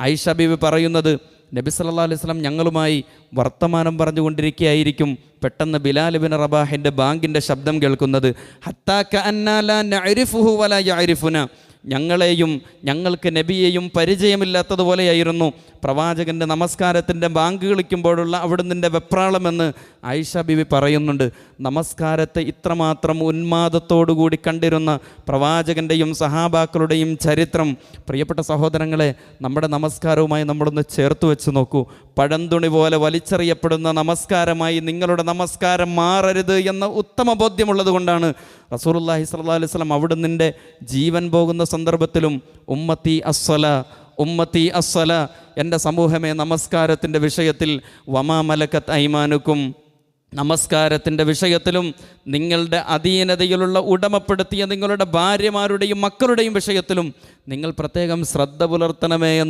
ഐഷ ബീവി പറയുന്നത് നബി സല്ലാ അലൈഹി സ്വലം ഞങ്ങളുമായി വർത്തമാനം പറഞ്ഞുകൊണ്ടിരിക്കുകയായിരിക്കും പെട്ടെന്ന് ബിലാൽ ബിൻ റബാഹിന്റെ ബാങ്കിന്റെ ശബ്ദം കേൾക്കുന്നത്. ഹത്താക്ക ഞങ്ങളെയും ഞങ്ങൾക്ക് നബിയെയും പരിചയമില്ലാത്തതുപോലെയായിരുന്നു. പ്രവാചകന്റെ നമസ്കാരത്തിന്റെ ബാങ്ക് കളിക്കുമ്പോഴുള്ള അവിടുന്ന് വെപ്രാളമെന്ന് ആയിഷ ബിബി പറയുന്നുണ്ട്. നമസ്കാരത്തെ ഇത്രമാത്രം ഉന്മാദത്തോടുകൂടി കണ്ടിരുന്ന പ്രവാചകന്റെയും സഹാബാക്കളുടെയും ചരിത്രം. പ്രിയപ്പെട്ട സഹോദരങ്ങളെ നമ്മുടെ നമസ്കാരവുമായി നമ്മളൊന്ന് ചേർത്ത് വെച്ച് നോക്കൂ. പഴന്തുണി പോലെ വലിച്ചെറിയപ്പെടുന്ന നമസ്കാരമായി നിങ്ങളുടെ നമസ്കാരം മാറരുത് എന്ന ഉത്തമ ബോധ്യമുള്ളത് കൊണ്ടാണ് റസൂലുള്ളാഹി സ്വല്ലല്ലാഹി അലൈഹി വസല്ലം നിന്റെ ജീവൻ പോകുന്ന സന്ദർഭത്തിലും ഉമ്മത്തി അസ്വല ഉമ്മത്തി അസ്വല എന്റെ സമൂഹമേ നമസ്കാരത്തിന്റെ വിഷയത്തിൽ വമാ മലക്കത്ത് ഐമാനുക്കും. നമസ്കാരത്തിന്റെ വിഷയത്തിലും നിങ്ങളുടെ അധീനതയിലുള്ള ഉടമപ്പെടുത്തിയ നിങ്ങളുടെ ഭാര്യമാരുടെയും മക്കളുടെയും വിഷയത്തിലും നിങ്ങൾ പ്രത്യേകം ശ്രദ്ധ പുലർത്തണമേ എന്ന്